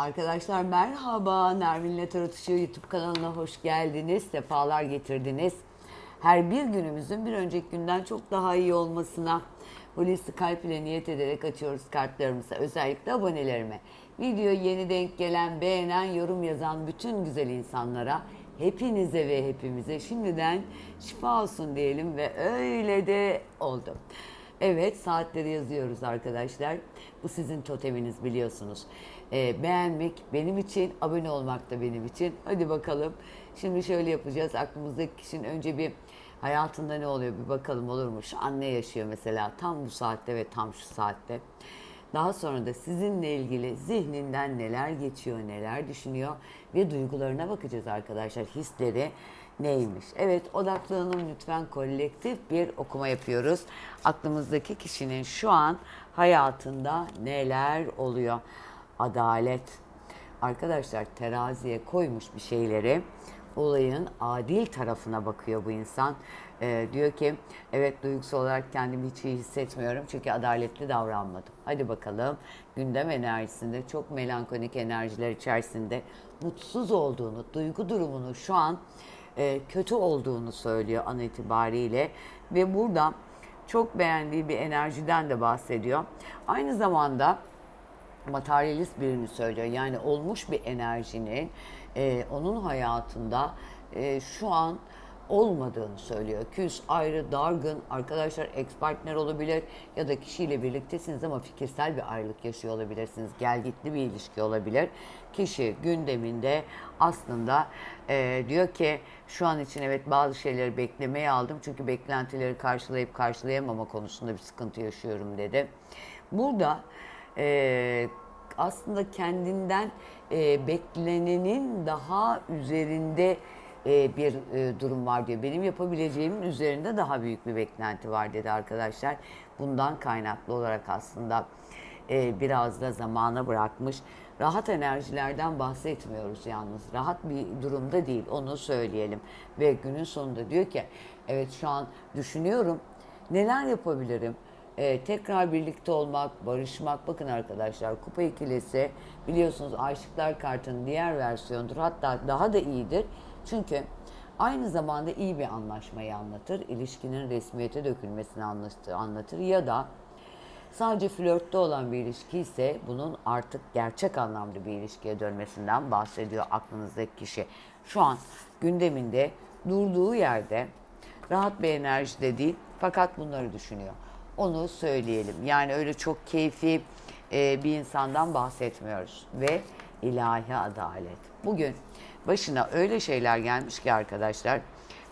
Arkadaşlar merhaba. Nermin'le Tarotuşu YouTube kanalına hoş geldiniz. Sefalar getirdiniz. Her bir günümüzün bir önceki günden çok daha iyi olmasına Hulusi Kalp ile niyet ederek açıyoruz kartlarımızı. Özellikle abonelerime. Video yeni denk gelen, beğenen, yorum yazan bütün güzel insanlara hepinize ve hepimize şimdiden şifa olsun diyelim ve öyle de oldu. Evet saatleri yazıyoruz arkadaşlar. Bu sizin toteminiz biliyorsunuz. Ee, beğenmek benim için, abone olmak da benim için. Hadi bakalım. Şimdi şöyle yapacağız. Aklımızdaki kişinin önce bir hayatında ne oluyor bir bakalım olur mu? Şu an ne yaşıyor mesela tam bu saatte ve tam şu saatte. Daha sonra da sizinle ilgili zihninden neler geçiyor, neler düşünüyor ve duygularına bakacağız arkadaşlar. Hisleri neymiş? Evet odaklanın lütfen kolektif bir okuma yapıyoruz. Aklımızdaki kişinin şu an hayatında neler oluyor? Adalet. Arkadaşlar teraziye koymuş bir şeyleri olayın adil tarafına bakıyor bu insan. Ee, diyor ki evet duygusal olarak kendimi hiç iyi hissetmiyorum çünkü adaletli davranmadım. Hadi bakalım gündem enerjisinde çok melankolik enerjiler içerisinde mutsuz olduğunu, duygu durumunu şu an e, kötü olduğunu söylüyor an itibariyle ve burada çok beğendiği bir enerjiden de bahsediyor. Aynı zamanda materyalist birini söylüyor. Yani olmuş bir enerjinin e, onun hayatında e, şu an olmadığını söylüyor. Küs, ayrı, dargın, arkadaşlar ex partner olabilir ya da kişiyle birliktesiniz ama fikirsel bir ayrılık yaşıyor olabilirsiniz. Gelgitli bir ilişki olabilir. Kişi gündeminde aslında e, diyor ki şu an için evet bazı şeyleri beklemeye aldım çünkü beklentileri karşılayıp karşılayamama konusunda bir sıkıntı yaşıyorum dedi. Burada e, aslında kendinden e, beklenenin daha üzerinde e, bir e, durum var diyor. Benim yapabileceğimin üzerinde daha büyük bir beklenti var dedi arkadaşlar. Bundan kaynaklı olarak aslında e, biraz da zamana bırakmış. Rahat enerjilerden bahsetmiyoruz yalnız. Rahat bir durumda değil onu söyleyelim. Ve günün sonunda diyor ki evet şu an düşünüyorum neler yapabilirim? Ee, tekrar birlikte olmak, barışmak. Bakın arkadaşlar kupa ikilisi biliyorsunuz Aşıklar Kartı'nın diğer versiyonudur. Hatta daha da iyidir. Çünkü aynı zamanda iyi bir anlaşmayı anlatır. ilişkinin resmiyete dökülmesini anlatır, anlatır. Ya da sadece flörtte olan bir ilişki ise bunun artık gerçek anlamda bir ilişkiye dönmesinden bahsediyor aklınızdaki kişi. Şu an gündeminde durduğu yerde rahat bir enerjide değil fakat bunları düşünüyor. Onu söyleyelim. Yani öyle çok keyfi e, bir insandan bahsetmiyoruz. Ve ilahi adalet. Bugün başına öyle şeyler gelmiş ki arkadaşlar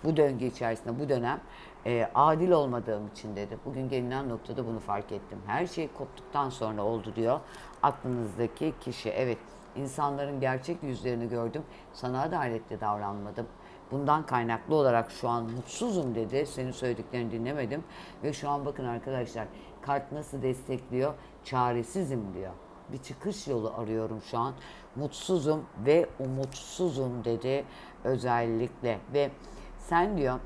bu döngü içerisinde bu dönem e, adil olmadığım için dedi. Bugün gelinen noktada bunu fark ettim. Her şey koptuktan sonra oldu diyor. Aklınızdaki kişi evet insanların gerçek yüzlerini gördüm. Sana adaletli davranmadım. Bundan kaynaklı olarak şu an mutsuzum dedi. Senin söylediklerini dinlemedim. Ve şu an bakın arkadaşlar kart nasıl destekliyor? Çaresizim diyor. Bir çıkış yolu arıyorum şu an. Mutsuzum ve umutsuzum dedi özellikle. Ve sen diyor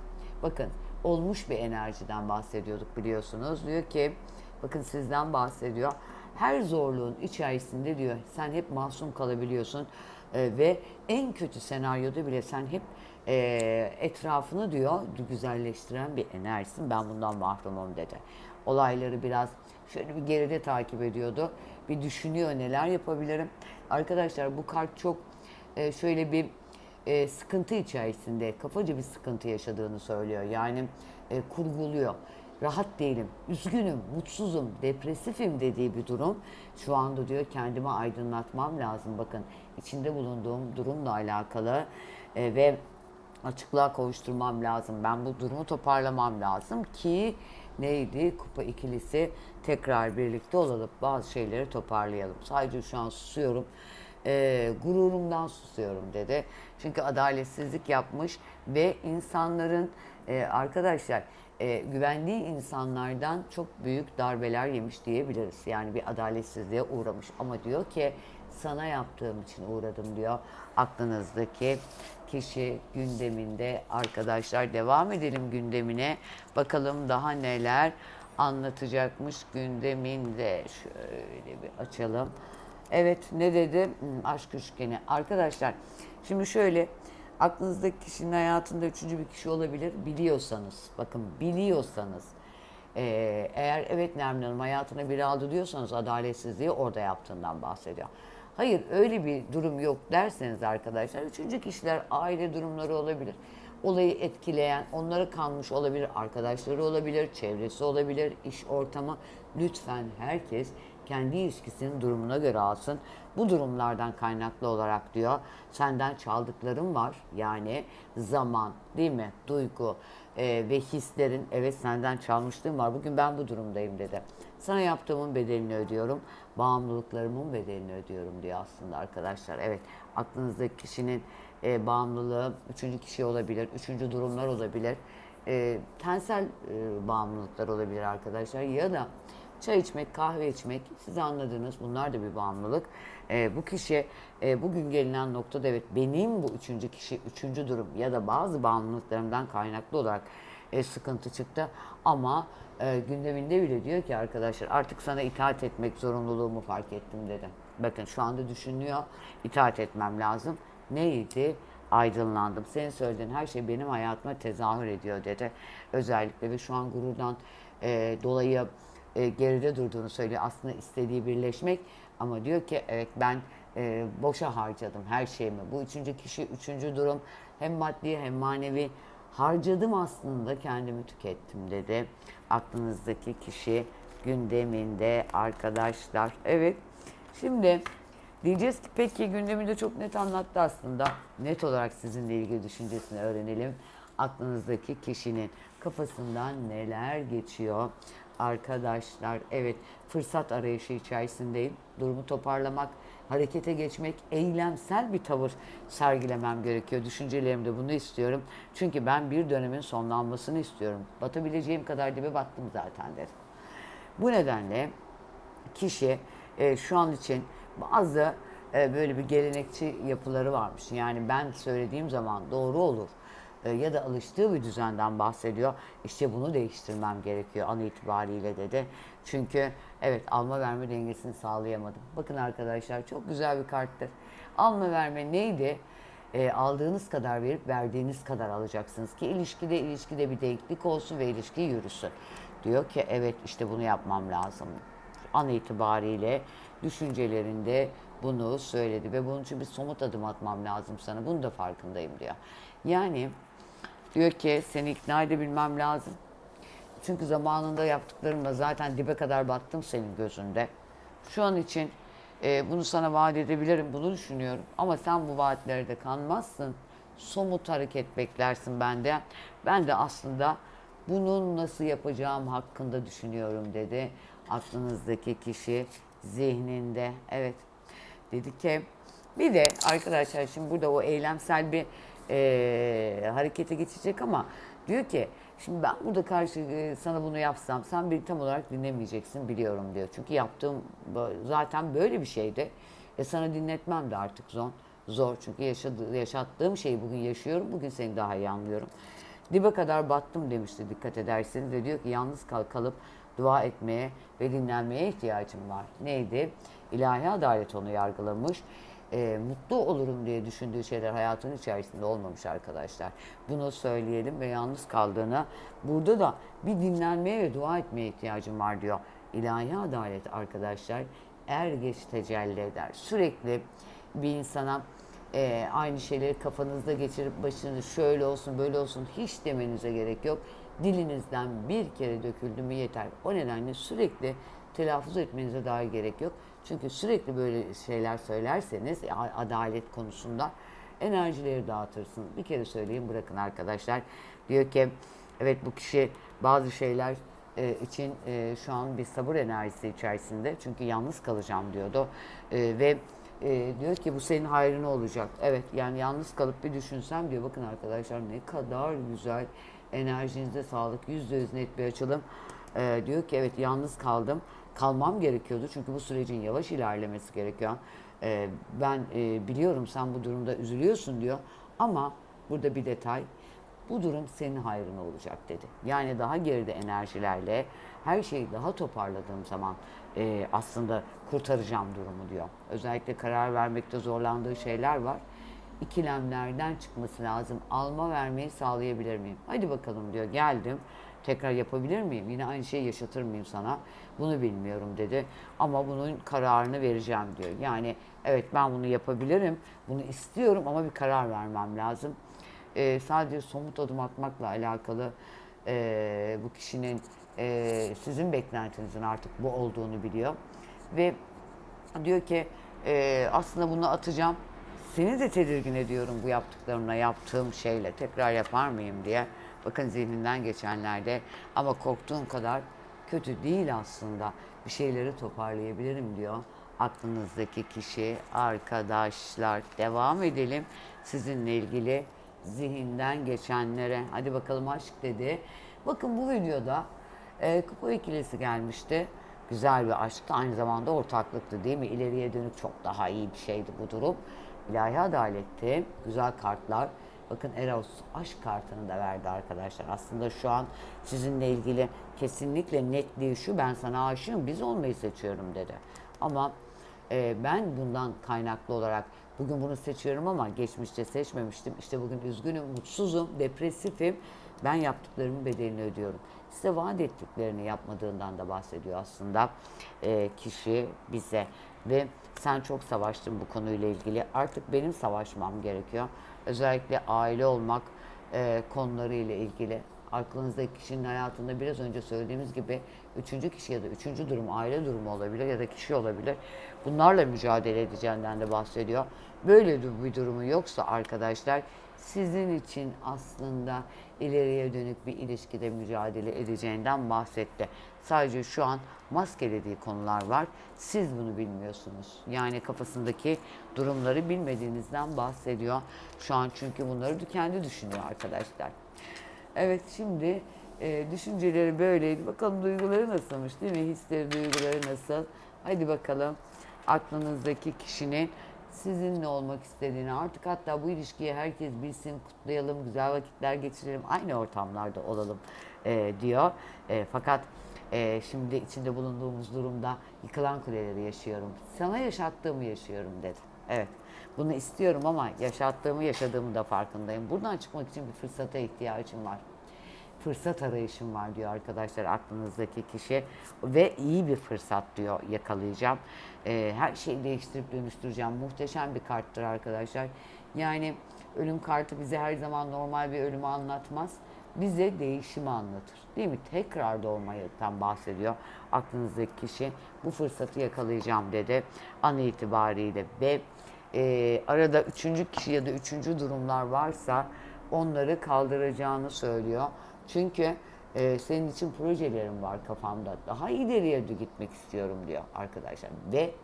bakın olmuş bir enerjiden bahsediyorduk biliyorsunuz. Diyor ki bakın sizden bahsediyor. Her zorluğun içerisinde diyor sen hep masum kalabiliyorsun Ee, ve en kötü senaryoda bile sen hep e, etrafını diyor güzelleştiren bir enerjisin. Ben bundan mahrumum dedi. Olayları biraz şöyle bir geride takip ediyordu. Bir düşünüyor neler yapabilirim. Arkadaşlar bu kart çok e, şöyle bir e, sıkıntı içerisinde, kafaca bir sıkıntı yaşadığını söylüyor. Yani e, kurguluyor. Rahat değilim, üzgünüm, mutsuzum, depresifim dediği bir durum. Şu anda diyor kendimi aydınlatmam lazım. Bakın içinde bulunduğum durumla alakalı e, ve açıklığa kavuşturmam lazım. Ben bu durumu toparlamam lazım ki neydi? Kupa ikilisi tekrar birlikte olalım. Bazı şeyleri toparlayalım. Sadece şu an susuyorum. Ee, gururumdan susuyorum dedi. Çünkü adaletsizlik yapmış ve insanların e, arkadaşlar e, güvendiği insanlardan çok büyük darbeler yemiş diyebiliriz. Yani bir adaletsizliğe uğramış. Ama diyor ki sana yaptığım için uğradım diyor. Aklınızdaki kişi gündeminde arkadaşlar devam edelim gündemine. Bakalım daha neler anlatacakmış gündeminde. Şöyle bir açalım. Evet ne dedi? Hmm, aşk üçgeni. Arkadaşlar şimdi şöyle aklınızdaki kişinin hayatında üçüncü bir kişi olabilir biliyorsanız. Bakın biliyorsanız. Eğer evet Nermin Hanım hayatına biri aldı diyorsanız adaletsizliği orada yaptığından bahsediyor. Hayır öyle bir durum yok derseniz arkadaşlar üçüncü kişiler aile durumları olabilir. Olayı etkileyen, onlara kalmış olabilir, arkadaşları olabilir, çevresi olabilir, iş ortamı. Lütfen herkes kendi ilişkisinin durumuna göre alsın. Bu durumlardan kaynaklı olarak diyor senden çaldıklarım var yani zaman değil mi duygu e, ve hislerin evet senden çalmışlığım var bugün ben bu durumdayım dedi. Sana yaptığımın bedelini ödüyorum bağımlılıklarımın bedelini ödüyorum diyor aslında arkadaşlar. Evet aklınızdaki kişinin e, bağımlılığı üçüncü kişi olabilir, üçüncü durumlar olabilir. E, tensel e, bağımlılıklar olabilir arkadaşlar ya da Çay içmek, kahve içmek, siz anladınız bunlar da bir bağımlılık. Ee, bu kişi e, bugün gelinen noktada evet benim bu üçüncü kişi, üçüncü durum ya da bazı bağımlılıklarımdan kaynaklı olarak e, sıkıntı çıktı. Ama e, gündeminde bile diyor ki arkadaşlar artık sana itaat etmek zorunluluğumu fark ettim dedi. Bakın şu anda düşünüyor, itaat etmem lazım. Neydi? aydınlandım. Senin söylediğin her şey benim hayatıma tezahür ediyor dedi. Özellikle ve şu an gururdan e, dolayı e, geride durduğunu söylüyor. Aslında istediği birleşmek ama diyor ki evet ben e, boşa harcadım her şeyimi. Bu üçüncü kişi, üçüncü durum hem maddi hem manevi harcadım aslında kendimi tükettim dedi. Aklınızdaki kişi gündeminde arkadaşlar. Evet şimdi diyeceğiz ki peki gündeminde çok net anlattı aslında. Net olarak sizinle ilgili düşüncesini öğrenelim. Aklınızdaki kişinin kafasından neler geçiyor? arkadaşlar. Evet fırsat arayışı içerisindeyim. Durumu toparlamak, harekete geçmek, eylemsel bir tavır sergilemem gerekiyor. Düşüncelerimde bunu istiyorum. Çünkü ben bir dönemin sonlanmasını istiyorum. Batabileceğim kadar dibe battım zaten dedim. Bu nedenle kişi e, şu an için bazı e, böyle bir gelenekçi yapıları varmış. Yani ben söylediğim zaman doğru olur ya da alıştığı bir düzenden bahsediyor. İşte bunu değiştirmem gerekiyor an itibariyle dedi. Çünkü evet alma verme dengesini sağlayamadım. Bakın arkadaşlar çok güzel bir karttır. Alma verme neydi? E, aldığınız kadar verip verdiğiniz kadar alacaksınız ki ilişkide ilişkide bir denklik olsun ve ilişki yürüsün. Diyor ki evet işte bunu yapmam lazım. An itibariyle düşüncelerinde bunu söyledi ve bunun için bir somut adım atmam lazım sana. Bunu da farkındayım diyor. Yani Diyor ki seni ikna edebilmem lazım. Çünkü zamanında yaptıklarımla zaten dibe kadar battım senin gözünde. Şu an için e, bunu sana vaat edebilirim, bunu düşünüyorum. Ama sen bu vaatlerde kanmazsın. Somut hareket beklersin benden. Ben de aslında bunun nasıl yapacağım hakkında düşünüyorum dedi. Aklınızdaki kişi zihninde. Evet. Dedi ki bir de arkadaşlar şimdi burada o eylemsel bir e, harekete geçecek ama diyor ki şimdi ben burada karşı e, sana bunu yapsam sen beni tam olarak dinlemeyeceksin biliyorum diyor. Çünkü yaptığım zaten böyle bir şeydi. E sana dinletmem de artık zor. Zor çünkü yaşadığı, yaşattığım şeyi bugün yaşıyorum. Bugün seni daha iyi anlıyorum. Dibe kadar battım demişti dikkat ederseniz ve diyor ki yalnız kal kalıp dua etmeye ve dinlenmeye ihtiyacım var. Neydi? İlahi adalet onu yargılamış e, mutlu olurum diye düşündüğü şeyler hayatının içerisinde olmamış arkadaşlar. Bunu söyleyelim ve yalnız kaldığını burada da bir dinlenmeye ve dua etmeye ihtiyacım var diyor. İlahi adalet arkadaşlar er geç tecelli eder. Sürekli bir insana e, aynı şeyleri kafanızda geçirip başınız şöyle olsun böyle olsun hiç demenize gerek yok. Dilinizden bir kere döküldü mü yeter. O nedenle sürekli telaffuz etmenize dahi gerek yok. Çünkü sürekli böyle şeyler söylerseniz adalet konusunda enerjileri dağıtırsın. Bir kere söyleyeyim bırakın arkadaşlar. Diyor ki evet bu kişi bazı şeyler e, için e, şu an bir sabır enerjisi içerisinde. Çünkü yalnız kalacağım diyordu. E, ve e, diyor ki bu senin hayrına olacak. Evet yani yalnız kalıp bir düşünsem diyor bakın arkadaşlar ne kadar güzel enerjinize sağlık yüzde yüz net bir açılım. E, diyor ki evet yalnız kaldım kalmam gerekiyordu. Çünkü bu sürecin yavaş ilerlemesi gerekiyor. Ee, ben e, biliyorum sen bu durumda üzülüyorsun diyor. Ama burada bir detay. Bu durum senin hayrına olacak dedi. Yani daha geride enerjilerle her şeyi daha toparladığım zaman e, aslında kurtaracağım durumu diyor. Özellikle karar vermekte zorlandığı şeyler var. İkilemlerden çıkması lazım. Alma vermeyi sağlayabilir miyim? Hadi bakalım diyor. Geldim. Tekrar yapabilir miyim? Yine aynı şeyi yaşatır mıyım sana? Bunu bilmiyorum dedi. Ama bunun kararını vereceğim diyor. Yani evet ben bunu yapabilirim. Bunu istiyorum ama bir karar vermem lazım. Ee, sadece somut adım atmakla alakalı e, bu kişinin e, sizin beklentinizin artık bu olduğunu biliyor. Ve diyor ki e, aslında bunu atacağım. Seni de tedirgin ediyorum bu yaptıklarımla, yaptığım şeyle. Tekrar yapar mıyım diye. Bakın zihninden geçenlerde ama korktuğum kadar kötü değil aslında. Bir şeyleri toparlayabilirim diyor. Aklınızdaki kişi, arkadaşlar. Devam edelim sizinle ilgili zihinden geçenlere. Hadi bakalım aşk dedi. Bakın bu videoda e, kupa ikilisi gelmişti. Güzel bir aşktı. Aynı zamanda ortaklıktı değil mi? İleriye dönük çok daha iyi bir şeydi bu durum. İlahi adaletti. Güzel kartlar. Bakın Eros aşk kartını da verdi arkadaşlar. Aslında şu an sizinle ilgili kesinlikle netliği şu ben sana aşığım biz olmayı seçiyorum dedi. Ama e, ben bundan kaynaklı olarak bugün bunu seçiyorum ama geçmişte seçmemiştim. İşte bugün üzgünüm, mutsuzum, depresifim. Ben yaptıklarımın bedelini ödüyorum. Size vaat ettiklerini yapmadığından da bahsediyor aslında e, kişi bize. Ve sen çok savaştın bu konuyla ilgili. Artık benim savaşmam gerekiyor. Özellikle aile olmak e, konularıyla ilgili. Aklınızdaki kişinin hayatında biraz önce söylediğimiz gibi üçüncü kişi ya da üçüncü durum aile durumu olabilir ya da kişi olabilir. Bunlarla mücadele edeceğinden de bahsediyor. Böyle bir durumu yoksa arkadaşlar sizin için aslında ileriye dönük bir ilişkide mücadele edeceğinden bahsetti. Sadece şu an maskelediği konular var. Siz bunu bilmiyorsunuz. Yani kafasındaki durumları bilmediğinizden bahsediyor. Şu an çünkü bunları kendi düşünüyor arkadaşlar. Evet şimdi e, düşünceleri böyleydi. Bakalım duyguları nasılmış değil mi? Hisleri, duyguları nasıl? Hadi bakalım aklınızdaki kişinin sizinle olmak istediğini artık hatta bu ilişkiyi herkes bilsin, kutlayalım, güzel vakitler geçirelim, aynı ortamlarda olalım e, diyor. E, fakat e, şimdi içinde bulunduğumuz durumda yıkılan kuleleri yaşıyorum. Sana yaşattığımı yaşıyorum dedi. Evet. Bunu istiyorum ama yaşattığımı yaşadığımı da farkındayım. Buradan çıkmak için bir fırsata ihtiyacım var fırsat arayışım var diyor arkadaşlar aklınızdaki kişi ve iyi bir fırsat diyor yakalayacağım. Ee, her şeyi değiştirip dönüştüreceğim. Muhteşem bir karttır arkadaşlar. Yani ölüm kartı bize her zaman normal bir ölümü anlatmaz. Bize değişimi anlatır. Değil mi? Tekrar doğmaydan bahsediyor aklınızdaki kişi. Bu fırsatı yakalayacağım dedi an itibariyle ve e, arada üçüncü kişi ya da üçüncü durumlar varsa onları kaldıracağını söylüyor. Çünkü e, senin için projelerim var kafamda. Daha ileriye gitmek istiyorum diyor arkadaşlar. Ve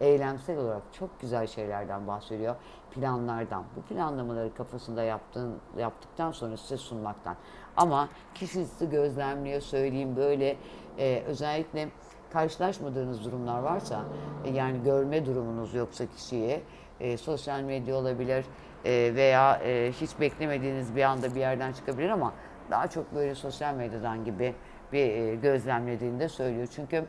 eylemsel olarak çok güzel şeylerden bahsediyor. Planlardan. Bu planlamaları kafasında yaptığın, yaptıktan sonra size sunmaktan. Ama kişi gözlemliyor söyleyeyim böyle e, özellikle karşılaşmadığınız durumlar varsa e, yani görme durumunuz yoksa kişiyi e, sosyal medya olabilir e, veya e, hiç beklemediğiniz bir anda bir yerden çıkabilir ama daha çok böyle sosyal medyadan gibi bir e, gözlemlediğini de söylüyor. Çünkü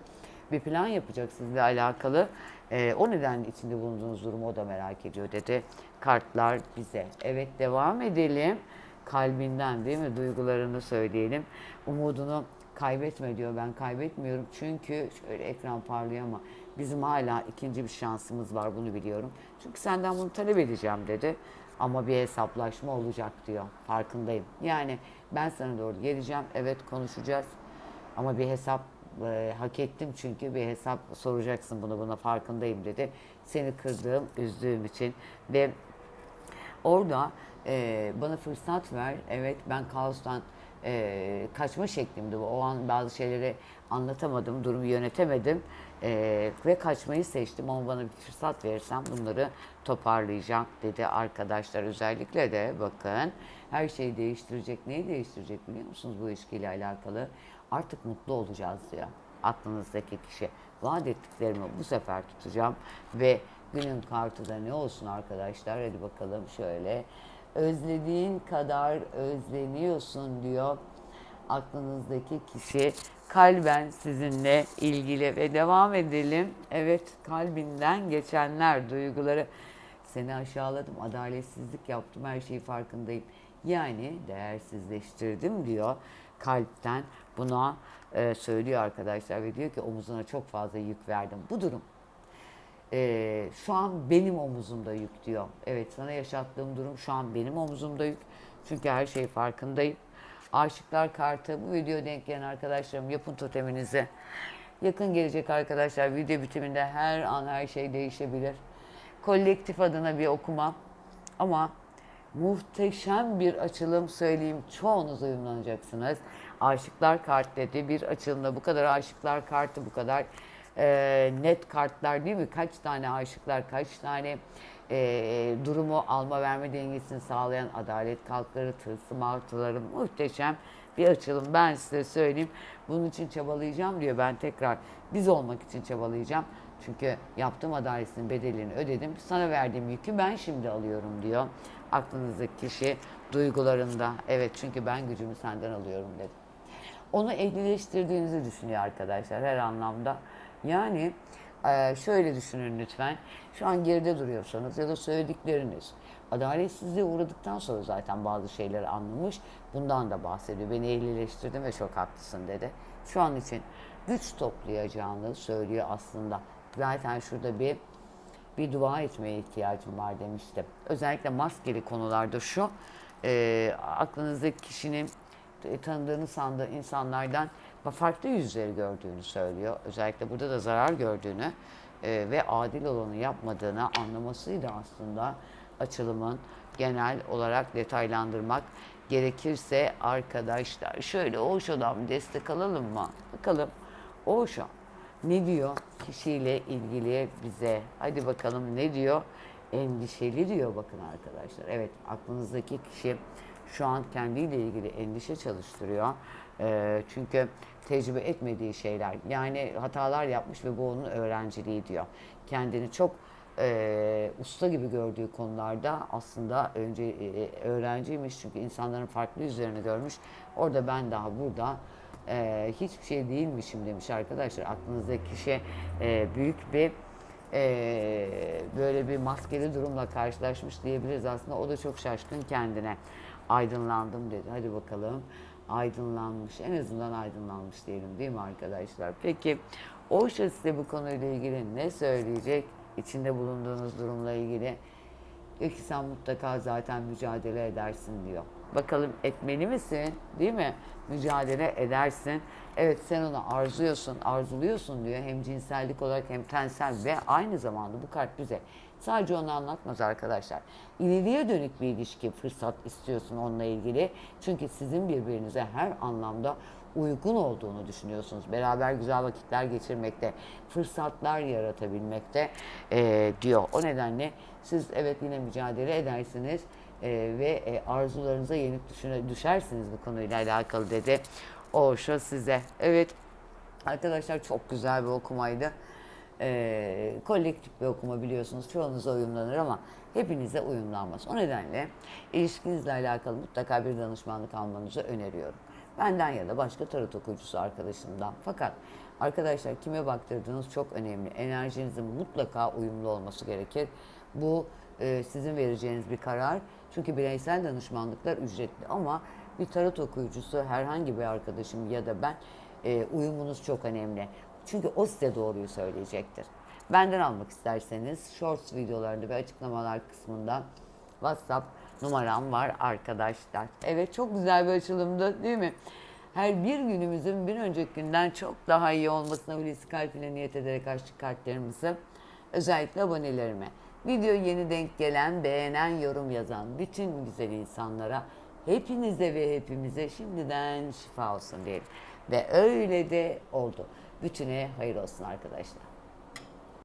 bir plan yapacak sizle alakalı. E, o nedenle içinde bulunduğunuz durumu o da merak ediyor dedi. Kartlar bize. Evet devam edelim. Kalbinden değil mi? Duygularını söyleyelim. Umudunu kaybetme diyor. Ben kaybetmiyorum. Çünkü şöyle ekran parlıyor ama bizim hala ikinci bir şansımız var bunu biliyorum. Çünkü senden bunu talep edeceğim dedi. Ama bir hesaplaşma olacak diyor. Farkındayım. Yani ben sana doğru geleceğim. Evet konuşacağız. Ama bir hesap e, hak ettim çünkü bir hesap soracaksın bunu buna farkındayım dedi. Seni kırdığım, üzdüğüm için ve orada e, bana fırsat ver. Evet ben kaostan e, kaçma şeklimdi bu. O an bazı şeyleri anlatamadım, durumu yönetemedim e, ve kaçmayı seçtim ama bana bir fırsat verirsen bunları toparlayacak dedi arkadaşlar. Özellikle de bakın her şeyi değiştirecek. Neyi değiştirecek biliyor musunuz bu ilişkiyle alakalı? Artık mutlu olacağız diyor aklınızdaki kişi. Vaat ettiklerimi bu sefer tutacağım ve günün kartı da ne olsun arkadaşlar? Hadi bakalım şöyle. Özlediğin kadar özleniyorsun diyor aklınızdaki kişi kalben sizinle ilgili ve devam edelim. Evet kalbinden geçenler duyguları seni aşağıladım, adaletsizlik yaptım, her şeyi farkındayım. Yani değersizleştirdim diyor kalpten buna e, söylüyor arkadaşlar ve diyor ki omuzuna çok fazla yük verdim. Bu durum e, şu an benim omuzumda yük diyor. Evet sana yaşattığım durum şu an benim omuzumda yük. Çünkü her şey farkındayım. Aşıklar kartı bu video denk gelen arkadaşlarım yapın toteminizi. Yakın gelecek arkadaşlar video bitiminde her an her şey değişebilir. Kolektif adına bir okuma ama muhteşem bir açılım söyleyeyim. Çoğunuz uyumlanacaksınız. Aşıklar kart dedi. Bir açılımda bu kadar aşıklar kartı bu kadar e, net kartlar değil mi? Kaç tane aşıklar, kaç tane e, durumu alma verme dengesini sağlayan adalet kalkları, tılsım artıları muhteşem bir açılım. Ben size söyleyeyim. Bunun için çabalayacağım diyor. Ben tekrar biz olmak için çabalayacağım. Çünkü yaptığım adaletin bedelini ödedim. Sana verdiğim yükü ben şimdi alıyorum diyor. Aklınızdaki kişi duygularında. Evet çünkü ben gücümü senden alıyorum dedi. Onu ehlileştirdiğinizi düşünüyor arkadaşlar her anlamda. Yani e, şöyle düşünün lütfen. Şu an geride duruyorsanız ya da söyledikleriniz adaletsizliğe uğradıktan sonra zaten bazı şeyleri anlamış. Bundan da bahsediyor. Beni ehlileştirdin ve çok haklısın dedi. Şu an için güç toplayacağını söylüyor aslında. Zaten şurada bir bir dua etmeye ihtiyacım var demiştim. Özellikle maskeli konularda şu, e, aklınızdaki kişinin e, tanıdığını sandığı insanlardan farklı yüzleri gördüğünü söylüyor. Özellikle burada da zarar gördüğünü e, ve adil olanı yapmadığını anlamasıydı aslında açılımın genel olarak detaylandırmak gerekirse arkadaşlar şöyle Osho'dan destek alalım mı? Bakalım Osho ne diyor kişiyle ilgili bize? Hadi bakalım ne diyor? Endişeli diyor bakın arkadaşlar. Evet aklınızdaki kişi şu an kendiyle ilgili endişe çalıştırıyor. Ee, çünkü tecrübe etmediği şeyler yani hatalar yapmış ve bu onun öğrenciliği diyor. Kendini çok e, usta gibi gördüğü konularda aslında önce e, öğrenciymiş çünkü insanların farklı yüzlerini görmüş. Orada ben daha burada e, hiçbir şey değilmişim demiş arkadaşlar. Aklınızdaki kişi e, büyük bir e, böyle bir maskeli durumla karşılaşmış diyebiliriz aslında. O da çok şaşkın kendine. Aydınlandım dedi. Hadi bakalım. Aydınlanmış. En azından aydınlanmış diyelim değil mi arkadaşlar? Peki Oşa size bu konuyla ilgili ne söyleyecek? İçinde bulunduğunuz durumla ilgili. Diyor ki sen mutlaka zaten mücadele edersin diyor. Bakalım etmeli misin? Değil mi? Mücadele edersin. Evet sen onu arzuluyorsun, arzuluyorsun diyor. Hem cinsellik olarak hem tensel ve aynı zamanda bu kart bize sadece onu anlatmaz arkadaşlar. İleriye dönük bir ilişki fırsat istiyorsun onunla ilgili. Çünkü sizin birbirinize her anlamda uygun olduğunu düşünüyorsunuz. Beraber güzel vakitler geçirmekte, fırsatlar yaratabilmekte e, diyor. O nedenle siz evet yine mücadele edersiniz e, ve e, arzularınıza yenik düşersiniz bu konuyla alakalı dedi. Oşo size. Evet arkadaşlar çok güzel bir okumaydı. E, kolektif bir okuma biliyorsunuz. Çoğunuza uyumlanır ama hepinize uyumlanmaz. O nedenle ilişkinizle alakalı mutlaka bir danışmanlık almanızı öneriyorum. Benden ya da başka tarot okuyucusu arkadaşımdan. Fakat arkadaşlar kime baktırdığınız çok önemli. Enerjinizin mutlaka uyumlu olması gerekir. Bu e, sizin vereceğiniz bir karar. Çünkü bireysel danışmanlıklar ücretli ama bir tarot okuyucusu herhangi bir arkadaşım ya da ben e, uyumunuz çok önemli. Çünkü o size doğruyu söyleyecektir. Benden almak isterseniz shorts videolarında ve açıklamalar kısmında WhatsApp numaram var arkadaşlar. Evet çok güzel bir açılımdı değil mi? Her bir günümüzün bir önceki günden çok daha iyi olmasına Hulusi Kalp'ine niyet ederek açtık kartlarımızı. Özellikle abonelerime. Video yeni denk gelen, beğenen, yorum yazan bütün güzel insanlara hepinize ve hepimize şimdiden şifa olsun diyelim. Ve öyle de oldu. Bütüne hayır olsun arkadaşlar.